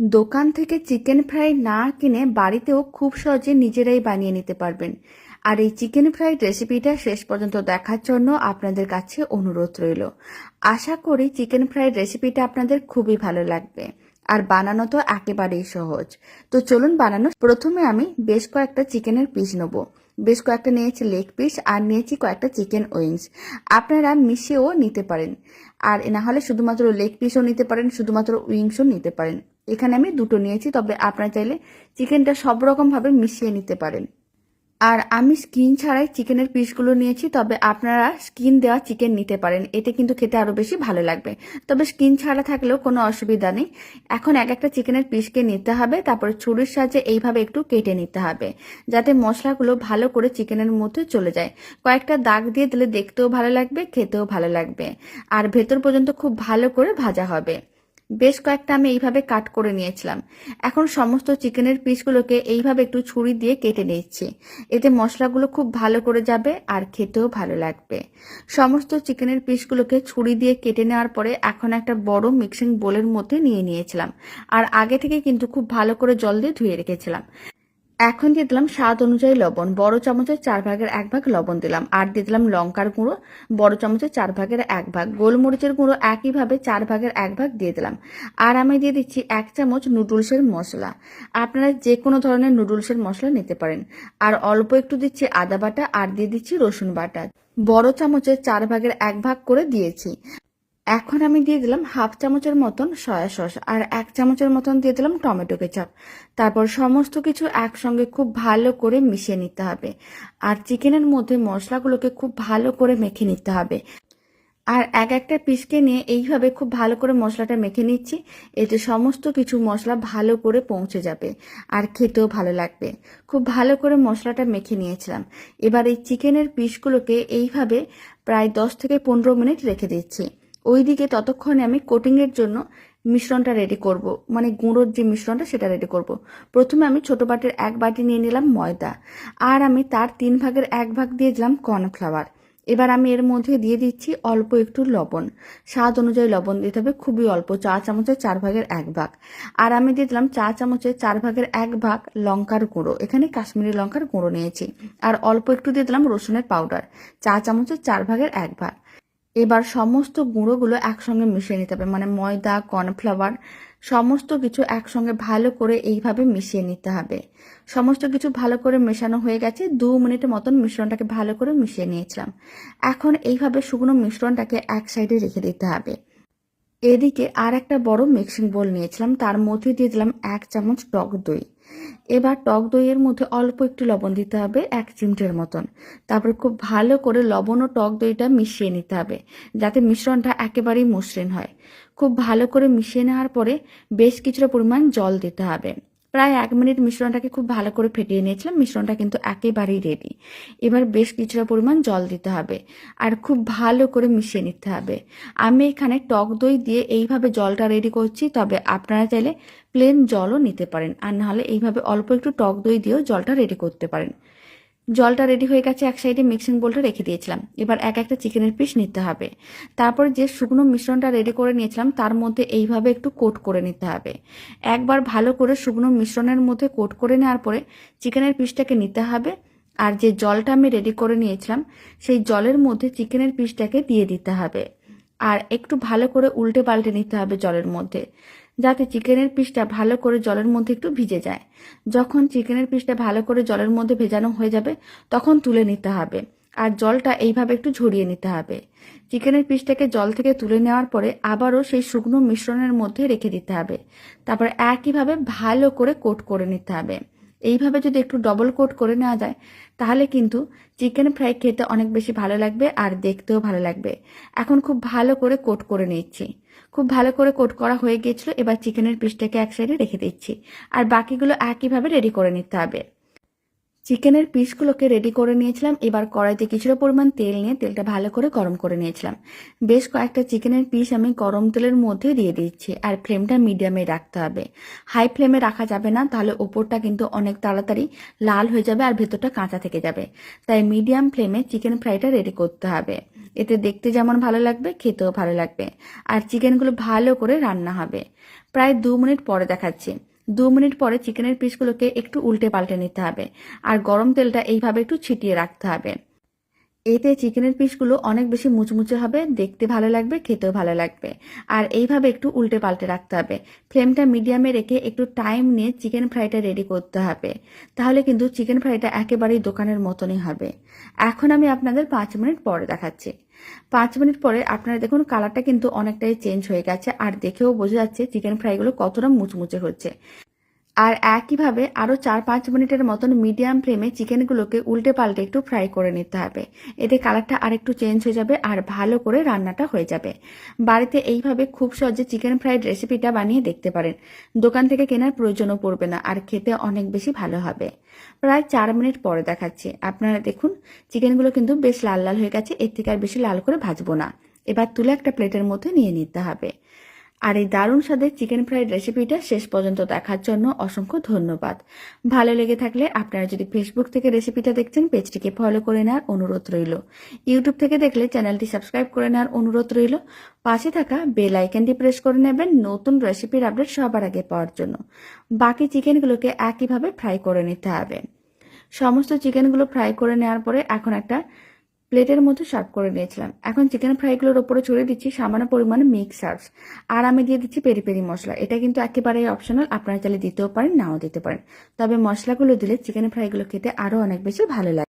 দোকান থেকে chicken fry না কিনে বাড়িতেও খুব সহজে নিজেরাই বানিয়ে নিতে পারবেন। আর এই চিকেন ফ্রাইড রেসিপিটা শেষ পর্যন্ত দেখার জন্য আপনাদের কাছে অনুরোধ রইল। আশা করি চিকেন ফ্রাইড রেসিপিটা আপনাদের খুবই ভালো লাগবে। আর বানানো তো একেবারেই সহজ। তো চলুন বানানো, প্রথমে আমি বেশ কয়েকটা চিকেনের পিস নেব। বেশ কয়েকটা নিয়েছি লেগ পিস আর নিয়েছি কয়েকটা চিকেন উইংস। আপনারা মিশিয়েও নিতে পারেন। আর না হলে শুধুমাত্র লেগ পিসও নিতে পারেন, শুধুমাত্র উইংসও নিতে পারেন। এখানে আমি দুটো নিয়েছি, তবে আপনারা চাইলে চিকেনটা সব রকমভাবে মিশিয়ে নিতে পারেন। আর আমি স্কিন ছাড়াই চিকেনের পিসগুলো নিয়েছি, তবে আপনারা স্কিন দেওয়া চিকেন নিতে পারেন। এতে কিন্তু খেতে আরও বেশি ভালো লাগবে। তবে স্কিন ছাড়া থাকলেও কোনো অসুবিধা নেই। এখন এক একটা চিকেনের পিসকে নিতে হবে, তারপরে ছুরির সাহায্যে এইভাবে একটু কেটে নিতে হবে, যাতে মশলাগুলো ভালো করে চিকেনের মধ্যে চলে যায়। কয়েকটা দাগ দিয়ে দিলে দেখতেও ভালো লাগবে, খেতেও ভালো লাগবে। আর ভেতর পর্যন্ত খুব ভালো করে ভাজা হবে। বেশ কয়েকটা আমি এইভাবে কাট করে নিয়েছিলাম। এখন সমস্ত চিকেনের পিসগুলোকে এইভাবে একটু ছুরি দিয়ে কেটে নিচ্ছি। এতে মশলাগুলো খুব ভালো করে যাবে আর খেতেও ভালো লাগবে। সমস্ত চিকেনের পিসগুলোকে ছুরি দিয়ে কেটে নেওয়ার পরে এখন একটা বড় মিক্সিং বোলের মধ্যে নিয়ে নিয়েছিলাম। আর আগে থেকে কিন্তু খুব ভালো করে জল দিয়ে ধুয়ে রেখেছিলাম। এখন দিয়ে দিলাম স্বাদ অনুযায়ী লবণ। বড় চামচের চার ভাগের এক ভাগ লবণ দিলাম। আর দিয়ে দিলাম লঙ্কার গুঁড়ো। বড় চামচের চার ভাগের এক ভাগ। গোলমরিচের গুঁড়ো একইভাবে চার ভাগের এক ভাগ দিয়ে দিলাম। আর আমি দিয়ে দিচ্ছি এক চামচ নুডলসের মশলা। আপনারা যে কোনো ধরনের নুডলসের মশলা নিতে পারেন। আর অল্প একটু দিচ্ছি আদা বাটা আর দিয়ে দিচ্ছি রসুন বাটা। বড় চামচের চার ভাগের এক ভাগ করে দিয়েছি। এখন আমি দিয়ে দিলাম হাফ চামচের মতন সয়া সস আর এক চামচের মতন দিয়ে দিলাম টমেটো কেচাপ। তারপর সমস্ত কিছু একসঙ্গে খুব ভালো করে মিশিয়ে নিতে হবে। আর চিকেনের মধ্যে মশলাগুলোকে খুব ভালো করে মেখে নিতে হবে। আর এক একটা পিসকে নিয়ে এইভাবে খুব ভালো করে মশলাটা মেখে নিচ্ছি। এতে সমস্ত কিছু মশলা ভালো করে পৌঁছে যাবে আর খেতেও ভালো লাগবে। খুব ভালো করে মশলাটা মেখে নিয়েছিলাম। এবার এই চিকেনের পিসগুলোকে এইভাবে প্রায় দশ থেকে পনেরো মিনিট রেখে দিচ্ছি। ওইদিকে ততক্ষণে আমি কোটিংয়ের জন্য মিশ্রণটা রেডি করব। মানে গুঁড়োর যে মিশ্রণটা সেটা রেডি করব। প্রথমে আমি ছোট বাটির এক বাটি নিয়ে নিলাম ময়দা। আর আমি তার তিন ভাগের এক ভাগ দিয়ে দিলাম কর্নফ্লাওয়ার এবার আমি এর মধ্যে দিয়ে দিচ্ছি অল্প একটু লবণ। স্বাদ অনুযায়ী লবণ দিতে হবে, খুবই অল্প, চা চামচের চার ভাগের এক ভাগ। আর আমি দিয়ে দিলাম চা চামচের চার ভাগের এক ভাগ লঙ্কার গুঁড়ো। এখানে কাশ্মীরি লঙ্কার গুঁড়ো নিয়েছি। আর অল্প একটু দিয়ে দিলাম রসুনের পাউডার চা চামচের চার ভাগের এক ভাগ। এবার সমস্ত গুঁড়োগুলো একসঙ্গে মিশিয়ে নিতে হবে। মানে ময়দা, কর্নফ্লাওয়ার সমস্ত কিছু একসঙ্গে ভালো করে এইভাবে মিশিয়ে নিতে হবে। সমস্ত কিছু ভালো করে মেশানো হয়ে গেছে। দু মিনিটের মতন মিশ্রণটাকে ভালো করে মিশিয়ে নিয়েছিলাম। এখন এইভাবে শুকনো মিশ্রণটাকে এক সাইডে রেখে দিতে হবে। এদিকে আর একটা বড় মিক্সিং বোল নিয়েছিলাম। তার মধ্যে দিয়ে দিলাম এক চামচ টক দই। এবার টক দইয়ের মধ্যে অল্প একটু লবণ দিতে হবে, এক চিমটের মতন। তারপর খুব ভালো করে লবণ ও টক দইটা মিশিয়ে নিতে হবে, যাতে মিশ্রণটা একেবারেই মসৃণ হয়। খুব ভালো করে মিশিয়ে নেওয়ার পরে বেশ কিছুটা পরিমাণ জল দিতে হবে। প্রায় এক মিনিট মিশ্রণটাকে খুব ভালো করে ফেটিয়ে নিয়েছিলাম, মিশ্রণটা কিন্তু একেবারেই রেডি এবার বেশ কিছুটা পরিমাণ জল দিতে হবে আর খুব ভালো করে মিশিয়ে নিতে হবে। আমি এখানে টক দই দিয়ে এইভাবে জলটা রেডি করছি, তবে আপনারা চাইলে প্লেন জলও নিতে পারেন, আর নাহলে এইভাবে অল্প একটু টক দই দিয়েও জলটা রেডি করতে পারেন। জলটা রেডি হয়ে গেছে, এক সাইডে মিক্সিং বোলটা রেখে দিয়েছিলাম। এবার এক একটা চিকেনের পিস নিতে হবে। তারপরে যে শুকনো মিশ্রণটা রেডি করে নিয়েছিলাম, তার মধ্যে এইভাবে একটু কোট করে নিতে হবে। একবার ভালো করে শুকনো মিশ্রণের মধ্যে কোট করে নেওয়ার পরে চিকেনের পিসটাকে নিতে হবে। আর যে জলটা আমি রেডি করে নিয়েছিলাম, সেই জলের মধ্যে চিকেনের পিসটাকে দিয়ে দিতে হবে। আর একটু ভালো করে উল্টে পাল্টে নিতে হবে জলের মধ্যে। যাতে চিকেনের পিসটা ভালো করে জলের মধ্যে একটু ভিজে যায়। যখন চিকেনের পিসটা ভালো করে জলের মধ্যে ভেজানো হয়ে যাবে, তখন তুলে নিতে হবে। আর জলটা এইভাবে একটু ঝরিয়ে নিতে হবে। চিকেনের পিসটাকে জল থেকে তুলে নেওয়ার পরে আবারও সেই শুকনো মিশ্রণের মধ্যে রেখে দিতে হবে। তারপর একইভাবে ভালো করে কোট করে নিতে হবে। এইভাবে যদি একটু ডবল কোট করে নেওয়া যায়, তাহলে কিন্তু চিকেন ফ্রাই খেতে অনেক বেশি ভালো লাগবে আর দেখতেও ভালো লাগবে। এখন খুব ভালো করে কোট করে নিচ্ছি। খুব ভালো করে কোট করা হয়ে গিয়েছিল, এবার চিকেনের পিসটাকে এক সাইডে রেখে দিচ্ছি। আর বাকিগুলো একইভাবে রেডি করে নিতে হবে। চিকেনের পিসগুলোকে রেডি করে নিয়েছিলাম। এবার কড়াইতে কিছুটা পরিমাণ তেল নিয়ে তেলটা ভালো করে গরম করে নিয়েছিলাম। বেশ কয়েকটা চিকেনের পিস আমি গরম তেলের মধ্যে দিয়ে দিচ্ছি আর ফ্লেমটা মিডিয়ামে রাখতে হবে। হাই ফ্লেমে রাখা যাবে না, তাহলে ওপরটা কিন্তু অনেক তাড়াতাড়ি লাল হয়ে যাবে আর ভেতরটা কাঁচা থেকে যাবে। তাই মিডিয়াম ফ্লেমে চিকেন ফ্রাইটা রেডি করতে হবে। এতে দেখতে যেমন ভালো লাগবে, খেতেও ভালো লাগবে। আর চিকেনগুলো ভালো করে রান্না হবে। প্রায় দু মিনিট পরে দেখাচ্ছি। দু মিনিট পরে চিকেনের পিসগুলোকে একটু উল্টে পাল্টে নিতে হবে। আর গরম তেলটা এইভাবে একটু ছিটিয়ে রাখতে হবে। এতে চিকেনের পিসগুলো অনেক বেশি মুচমুচে হবে, দেখতে ভালো লাগবে, খেতেও ভালো লাগবে। আর এইভাবে একটু উল্টে পাল্টে রাখতে হবে। ফ্লেমটা মিডিয়ামে রেখে একটু টাইম নিয়ে চিকেন ফ্রাইটা রেডি করতে হবে। তাহলে কিন্তু চিকেন ফ্রাইটা একেবারেই দোকানের মতনই হবে। এখন আমি আপনাদের পাঁচ মিনিট পরে দেখাচ্ছি। পাঁচ মিনিট পরে আপনারা দেখুন কালারটা কিন্তু অনেকটাই চেঞ্জ হয়ে গেছে। আর দেখেও বোঝা যাচ্ছে চিকেন ফ্রাইগুলো কতটা মুচমুচে হচ্ছে। আর একইভাবে আরও চার পাঁচ মিনিটের মতন মিডিয়াম ফ্লেমে চিকেনগুলোকে উল্টে পাল্টে একটু ফ্রাই করে নিতে হবে। এতে কালারটা আরেকটু চেঞ্জ হয়ে যাবে আর ভালো করে রান্নাটা হয়ে যাবে। বাড়িতে এইভাবে খুব সহজে চিকেন ফ্রাইড রেসিপিটা বানিয়ে দেখতে পারেন। দোকান থেকে কেনার প্রয়োজনও পড়বে না আর খেতে অনেক বেশি ভালো হবে। প্রায় চার মিনিট পরে দেখাচ্ছি। আপনারা দেখুন, চিকেনগুলো কিন্তু বেশ লাল লাল হয়ে গেছে, এর থেকে আর বেশি লাল করে ভাজবো না। এবার তুলে একটা প্লেটের মধ্যে নিয়ে নিতে হবে। আর এই দারুণ স্বাদের চিকেন ফ্রাইড রেসিপিটা শেষ পর্যন্ত দেখার জন্য অসংখ্য ধন্যবাদ। ভালো লেগে থাকলে আপনারা যদি ফেসবুক থেকে রেসিপিটা দেখছেন, পেজটিকে ফলো করে নেওয়ার অনুরোধ রইল। ইউটিউব থেকে দেখলে চ্যানেলটি সাবস্ক্রাইব করে নেওয়ার অনুরোধ রইল। পাশে থাকা বেল আইকনটি প্রেস করে নেবেন নতুন রেসিপির আপডেট সবার আগে পাওয়ার জন্য। বাকি চিকেনগুলোকে একইভাবে ফ্রাই করে নিতে হবে। সমস্ত চিকেনগুলো ফ্রাই করে নেওয়ার পরে এখন একটা প্লেটের মধ্যে সার্ভ করে নিয়েছিলাম। এখন চিকেন ফ্রাইগুলোর ওপরে ছড়িয়ে দিচ্ছি সামান্য পরিমাণে মিক্স সার্ভস। আর আমি দিয়ে দিচ্ছি পেরি পেরি মশলা। এটা কিন্তু একেবারেই অপশনাল আপনারা চাইলে দিতেও পারেন, নাও দিতে পারেন। তবে মশলাগুলো দিলে চিকেন ফ্রাইগুলো খেতে আরও অনেক বেশি ভালো লাগে।